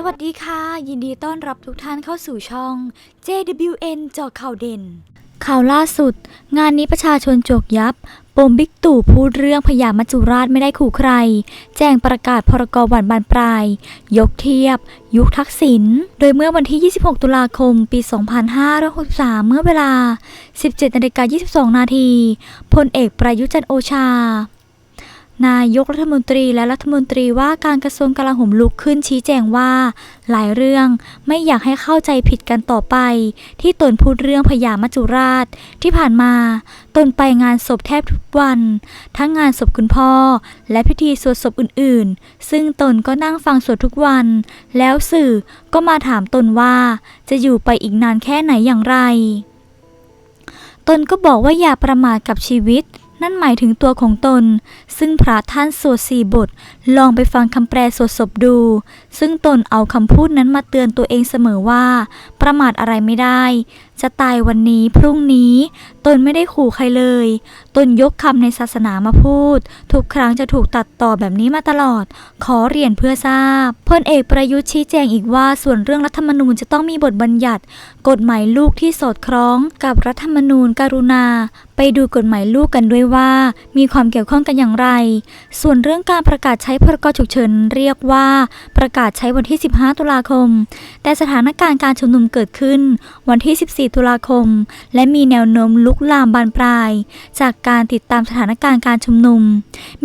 สวัสดีค่ะ ยินดีต้อนรับทุกท่านเข้าสู่ช่อง JWN จาะข่าวเด่น ข่าวล่าสุด งานนี้ประชาชนโจกยับ ปมบิ๊กตู่พูดเรื่องพยามัจจุราชไม่ได้ขู่ใคร แจ้งประกาศพรกวันบานปลาย ยกเทียบ ยุคทักษิณโดยเมื่อวันที่ 26 ตุลาคม ปี 2563 เมื่อเวลา 17นาฬิกา22 นาทีพลเอกประยุจันโอชา นายกรัฐมนตรีและรัฐมนตรีว่าการกระทรวงกลาโหมลุกขึ้นชี้แจงว่า หลายเรื่องไม่อยากให้เข้าใจผิดกันต่อไป ที่ตนพูดเรื่องพญามัจจุราช ที่ผ่านมา ตนไปงานศพแทบทุกวัน ทั้งงานศพคุณพ่อ และพิธีสวดศพอื่นๆ ซึ่งตนก็นั่งฟังสวดทุกวัน แล้วสื่อก็มาถามตนว่า จะอยู่ไปอีกนานแค่ไหนอย่างไร ตนก็บอกว่าอย่าประมาทกับชีวิต นั่นหมายถึงตัวของตน ซึ่งพระท่านสวดสี่บท ลองไปฟังคำแปลสวดศพดู ซึ่งตนเอาคำพูดนั้นมาเตือนตัวเองเสมอว่า ประมาทอะไรไม่ได้ จะตายวันนี้พรุ่งนี้ ตนไม่ได้ขู่ใครเลย ตนยกคำในศาสนามาพูด ทุกครั้งจะถูกตัดต่อแบบนี้มาตลอด ขอเรียนเพื่อทราบพลเอกประยุทธ์ชี้แจงอีกว่าส่วนเรื่องรัฐธรรมนูญจะต้องมีบทบัญญัติ กฎหมายลูกที่สอดคล้องกับรัฐธรรมนูญกรุณา ไปดูกฎหมายลูกกันด้วยว่า มีความเกี่ยวข้องกันอย่างไร ส่วนเรื่องการประกาศใช้พรกฉุกเฉินเรียกว่า ประกาศใช้วันที่ 15 ตุลาคม แต่สถานการณ์การชุมนุมเกิดขึ้น วันที่ 14ตุลาคม และมีแนวโน้มลุกลามบานปลาย จากการติดตามสถานการณ์การชุมนุม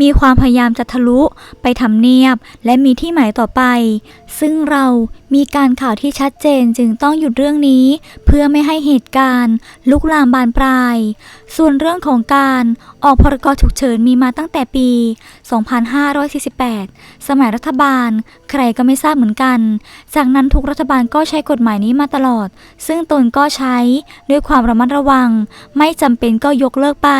มีความพยายามจะทะลุไปทำเนียบ และมีที่หมายต่อไป ซึ่งเรามีการข่าวที่ชัดเจนจึงต้องหยุดเรื่องนี้ เพื่อไม่ให้เหตุการณ์ ลุกลามบานปลาย ส่วนเรื่องของการออกพรกฉุกเฉินมีมาตั้งแต่ปี 2548 สมัยรัฐบาล ใครก็ไม่ทราบเหมือนกัน จากนั้นทุกรัฐบาลก็ใช้กฎหมายนี้มาตลอด ซึ่งตนก็ใช้ด้วยความระมัดระวัง ไม่จำเป็นก็ยกเลิกไป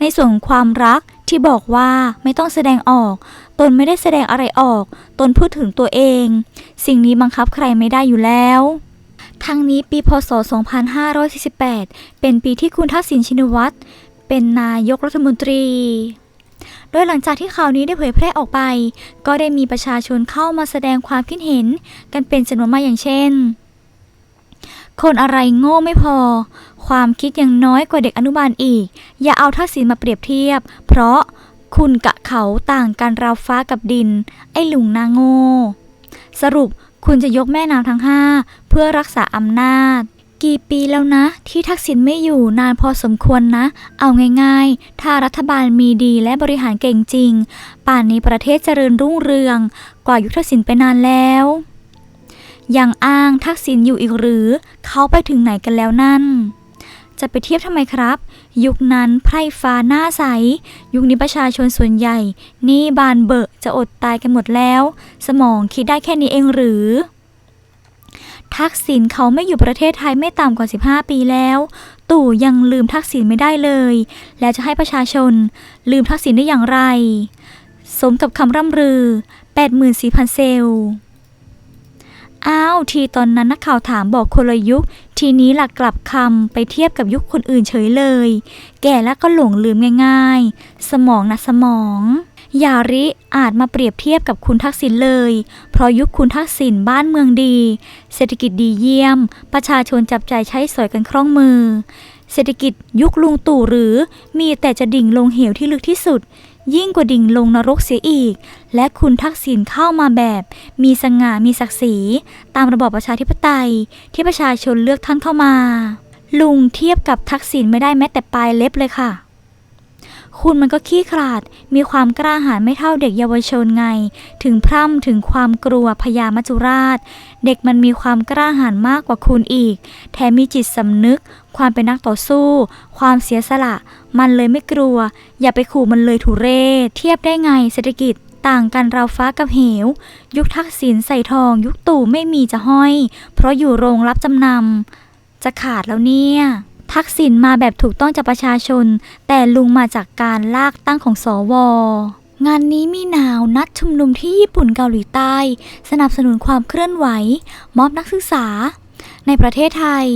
ในส่วนของความรักที่บอกว่าไม่ต้องแสดงออก ตนไม่ได้แสดงอะไรออก ตนพูดถึงตัวเอง สิ่งนี้บังคับใครไม่ได้อยู่แล้วทั้งนี้ปีพศ 2548 เป็นปีที่คุณทักษิณชินวัตรเป็นนายกรัฐมนตรี โดยหลังจากที่ข่าวนี้ได้เผยแพร่ออกไป ก็ได้มีประชาชนเข้ามาแสดงความคิดเห็น กันเป็นจำนวนมากอย่างเช่น คนอะไรโง่ไม่พอ ความคิดยังน้อยกว่าเด็กอนุบาลอีก อย่าเอาทักษิณมาเปรียบเทียบ เพราะคุณกะเขาต่างกันราวฟ้ากับดิน ไอ้หลุงนาโง่ สรุปคุณจะยกแม่นางทั้งห้าเพื่อรักษาอำนาจ กี่ปีแล้วนะ ที่ทักษิณไม่อยู่นานพอสมควรนะ เอาง่ายๆ ถ้ารัฐบาลมีดีและบริหารเก่งจริง ป่านนี้ประเทศเจริญรุ่งเรือง กว่ายุคทักษิณไปนานแล้ว ยังอ้างทักษิณอยู่อีกหรือ เขาไปถึงไหนกันแล้วนั่น จะไปเทียบทำไมครับ ยุคนั้นไพร่ฟ้าหน้าใส ยุคนี้ประชาชนส่วนใหญ่ นี่บานเบอะจะอดตายกันหมดแล้ว สมองคิดได้แค่นี้เองหรือ ทักษิณเขาไม่อยู่ประเทศไทยไม่ต่ำกว่า 15 ปีแล้ว ตู่ยังลืมทักษิณไม่ได้เลย แล้วจะให้ประชาชน ลืมทักษิณได้อย่างไร สมกับคำร่ำลือ 84,000 เซลล์ อ้าวทีตอนนั้นนักข่าวถามบอกคนละยุค ทีนี้หลักกลับคำไปเทียบกับยุคคนอื่นเฉยเลย แก่แล้วก็หลงลืมง่าย ๆ สมองนะสมองยาริอาจมาเปรียบเทียบกับคุณทักษิณเลย เพราะยุคคุณทักษิณบ้านเมืองดี เศรษฐกิจดีเยี่ยม ประชาชนจับใจใช้สอยกันคล่องมือ เศรษฐกิจยุคลุงตู่หรือมีแต่จะดิ่งลงเหวที่ลึกที่สุด ยิ่งกว่าดิ่งลงนรกเสียอีก และคุณทักษิณเข้ามาแบบ มีสง่ามีศักดิ์ศรี ตามระบอบประชาธิปไตย ที่ประชาชนเลือกท่านเข้ามา ลุงเทียบกับทักษิณไม่ได้แม้แต่ปลายเล็บเลยค่ะ คุณมันก็ขี้ขลาด มีความกล้าหาญไม่เท่าเด็กเยาวชนไง ถึงพร่ำถึงความกลัวพญามัจจุราช เด็กมันมีความกล้าหาญมากกว่าคุณอีก แถมมีจิตสำนึก ความเป็นนักต่อสู้ ความเสียสละ มันเลยไม่กลัว อย่าไปขู่มันเลยทุเรศ เทียบได้ไงเศรษฐกิจต่างกันเราฟ้ากับเหว ยุคทักษิณใส่ทอง ยุคตู่ไม่มีจะห้อย เพราะอยู่โรงรับจำนำจะขาดแล้วเนี่ย ทักษิณมาแบบถูกต้องจากประชาชน แต่ลุงมาจากการลากตั้งของสวงานนี้มีหนาวนัดชุมนุมที่ญี่ปุ่นเกาหลีใต้ สนับสนุนความเคลื่อนไหว ม็อบนักศึกษา ในประเทศไทย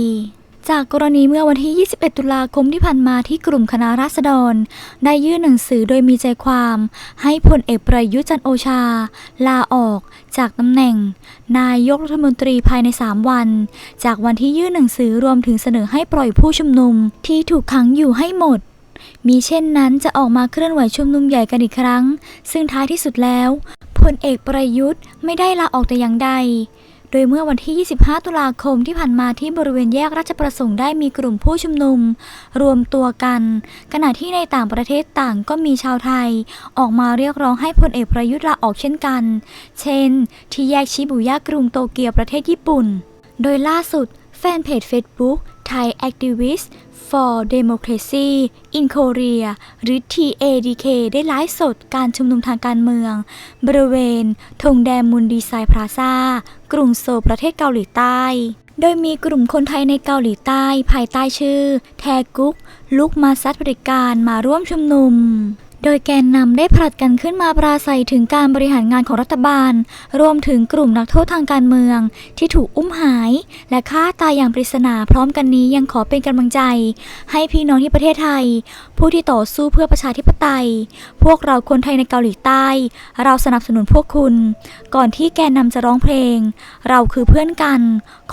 จากกรณีเมื่อวันที่ 21 ตุลาคมที่ผ่านมาที่กลุ่มคณะราษฎร ได้ยื่นหนังสือโดยมีใจความ ให้พลเอกประยุทธ์จันโอชา ลาออกจากตำแหน่ง นายกรัฐมนตรีภายใน 3 วัน จากวันที่ยื่นหนังสือรวมถึงเสนอให้ปล่อยผู้ชุมนุมที่ถูกขังอยู่ให้หมดมีเช่นนั้นจะออกมาเคลื่อนไหวชุมนุมใหญ่กันอีกครั้ง ซึ่งท้ายที่สุดแล้วพลเอกประยุทธ์ไม่ได้ลาออกแต่อย่างใด โดยเมื่อวันที่ 25 ตุลาคมที่ผ่านมาที่บริเวณแยกราชประสงค์ได้มีกลุ่มผู้ชุมนุม รวมตัวกัน ขณะที่ในต่างประเทศต่างก็มีชาวไทย ออกมาเรียกร้องให้พลเอกประยุทธ์ลาออกเช่นกัน เช่น ที่แยกชิบุย่ากรุงโตเกียวประเทศญี่ปุ่น โดยล่าสุดแฟนเพจ Facebook Thai Activist for Democracy in Korea หรือ TADK ได้ไลฟ์สดการชุมนุมทางการเมือง บริเวณธงแดงมุนดีไซน์พลาซากรุงโซลประเทศเกาหลีใต้โดยมีกลุ่มคนไทยในเกาหลีใต้ภายใต้ชื่อ แทกุก ลุกมาซัดบริการมาร่วมชุมนุม โดยแกนนำได้ผลัดกันขึ้นมาปราศัยถึงการบริหารงานของรัฐบาล รวมถึงกลุ่มนักโทษทางการเมือง ที่ถูกอุ้มหาย และฆ่าตายอย่างปริศนาพร้อมกันนี้ยังขอเป็นกำลังใจ ให้พี่น้องที่ประเทศไทย ผู้ที่ต่อสู้เพื่อประชาธิปไตย พวกเราคนไทยในเกาหลีใต้ เราสนับสนุนพวกคุณ ก่อนที่แกนนำจะร้องเพลง เราคือเพื่อนกัน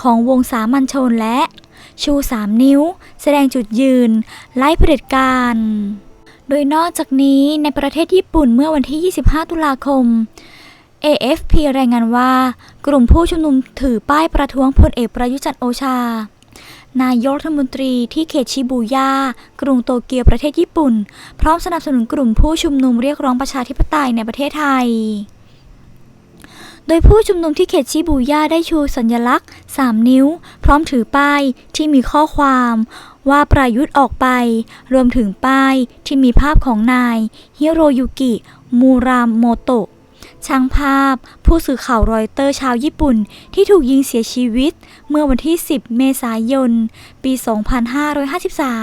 ของวงสามัญชนและ ชูสามนิ้ว แสดงจุดยืน ไล่เผด็จการ โดยนอกจากนี้ในประเทศญี่ปุ่นเมื่อวันที่ 25 ตุลาคม AFP รายงานว่ากลุ่มผู้ชุมนุมถือป้ายประท้วงพลเอกประยุจันโอชา นายกรัฐมนตรีที่เขตชิบูย่ากรุงโตเกียวประเทศญี่ปุ่น พร้อมสนับสนุนกลุ่มผู้ชุมนุมเรียกร้องประชาธิปไตยในประเทศไทย โดยผู้ชุมนุมที่เขตชิบูย่าได้ชูสัญลักษณ์ 3 นิ้ว พร้อมถือป้ายที่มีข้อความ ว่าประยุทธ์ออกไป รวมถึงป้ายที่มีภาพของนายฮิโรยุกิ มูรามโมโตะช่างภาพ ผู้สื่อข่าวรอยเตอร์ชาวญี่ปุ่น ที่ถูกยิงเสียชีวิต เมื่อวันที่ 10 เมษายน ปี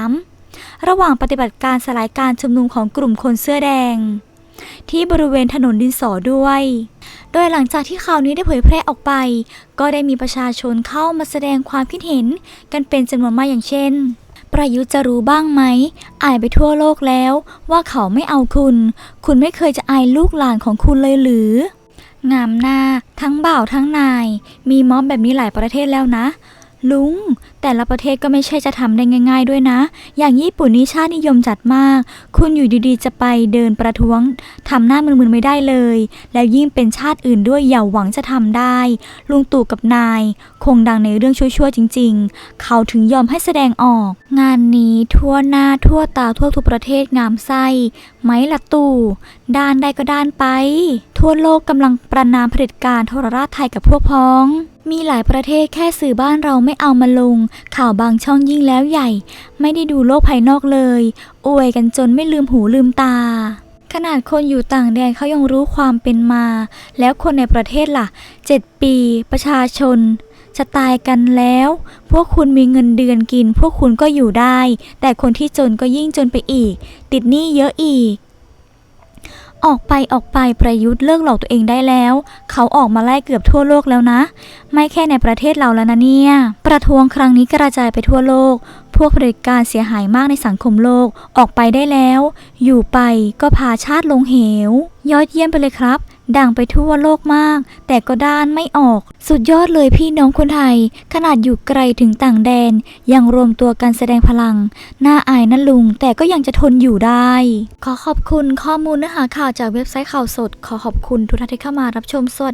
2553 ระหว่างปฏิบัติการสลายการชุมนุมของกลุ่มคนเสื้อแดง ที่บริเวณถนนดินสอด้วย โดยหลังจากที่ข่าวนี้ได้เผยแพร่ออกไป ก็ได้มีประชาชนเข้ามาแสดงความคิดเห็นกันเป็นจำนวนมากอย่างเช่น ประยุทธ์จะรู้บ้างไหม อายไปทั่วโลกแล้ว ว่าเขาไม่เอาคุณ คุณไม่เคยจะอายลูกหลานของคุณเลยหรือ งามหน้า ทั้งบ่าวทั้งนาย มีม็อบแบบนี้หลายประเทศแล้วนะ ลุง แต่ละประเทศก็ไม่ใช่จะทำได้ง่าย ๆ ด้วยนะ อย่างญี่ปุ่นนี่ชาตินิยมจัดมาก คุณอยู่ดีๆ จะไปเดินประท้วงทำหน้ามึนๆไม่ได้เลย แล้วยิ่งเป็นชาติอื่นด้วยอย่าหวังจะทำได้ ลุงตู่กับนาย คงดังในเรื่องชั่วๆจริง ๆ เขาถึงยอมให้แสดงออก งานนี้ทั่วหน้าทั่วตาทั่วทุกประเทศงามไส้ไหมละตู่ด้านใดก็ด้านไป ทั่วโลกกำลังประนามเผด็จการทรราชไทยกับพวกพ้อง มีหลายประเทศแค่สื่อบ้านเราไม่เอามาลง ข่าวบางช่องยิ่งแล้วใหญ่ ไม่ได้ดูโลกภายนอกเลย อวยกันจนไม่ลืมหูลืมตา ขนาดคนอยู่ต่างแดนเขายังรู้ความเป็นมา แล้วคนในประเทศล่ะ 7 ปี ประชาชนจะตายกันแล้ว พวกคุณมีเงินเดือนกิน พวกคุณก็อยู่ได้ แต่คนที่จนก็ยิ่งจนไปอีก ติดหนี้เยอะอีก ออกไปออกไปประยุทธ์เลิกหลอกตัวเองได้แล้ว เขาออกมาไล่เกือบทั่วโลกแล้วนะ ไม่แค่ในประเทศเราแล้วนะเนี่ย ประท้วงครั้งนี้กระจายไปทั่วโลก พวกเผด็จการเสียหายมากในสังคมโลกออกไปได้แล้ว อยู่ไปก็พาชาติลงเหว ยอดเยี่ยมไปเลยครับ ดังไปทั่วโลกมาก แต่ก็ด้านไม่ออก สุดยอดเลยพี่น้องคนไทย ขนาดอยู่ไกลถึงต่างแดน ยังรวมตัวกันแสดงพลัง น่าอายนะลุง แต่ก็ยังจะทนอยู่ได้ ขอขอบคุณข้อมูลเนื้อหาข่าวจากเว็บไซต์ข่าวสด ขอขอบคุณทุกท่านที่เข้ามารับชมสวัสดี